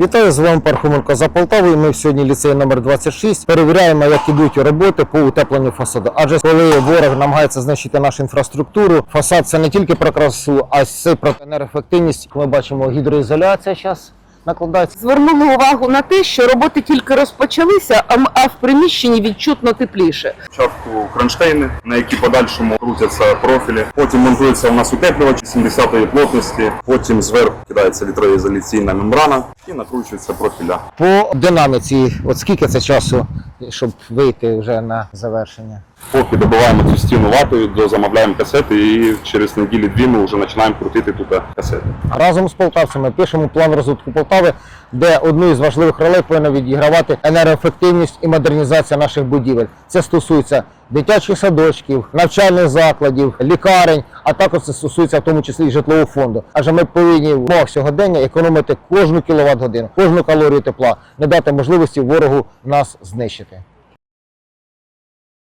Вітаю з вами Пархоменко за Полтавою. Ми сьогодні ліцей номер 26 перевіряємо, як ідуть роботи по утепленню фасаду. Адже коли ворог намагається знищити нашу інфраструктуру, фасад це не тільки про красу, а й про енергоефективність. Ми бачимо гідроізоляція зараз накладається. Звернули увагу на те, що роботи тільки розпочалися, а м- в приміщенні відчутно тепліше. Спочатку кронштейни, на які подальшому крутяться профілі. Потім монтується у нас утеплювач 70-ї плотності. Потім зверху кидається вітроізоляційна мембрана і накручується профіля. По динаміці, от скільки це часу, щоб вийти вже на завершення? Поки добиваємо цю стіну вату, дозамовляємо касети і через неділі-дві ми вже починаємо крутити тут касети. Разом з полтавцями пишемо план розвитку Полтави, де одну із важливих ролей повинна відігравати енергоефективність і модернізація наших будівель. Це стосується дитячих садочків, навчальних закладів, лікарень, а також це стосується в тому числі і житлового фонду. Адже ми повинні в умовах сьогодення економити кожну кіловат годину, кожну калорію тепла, не дати можливості ворогу нас знищити.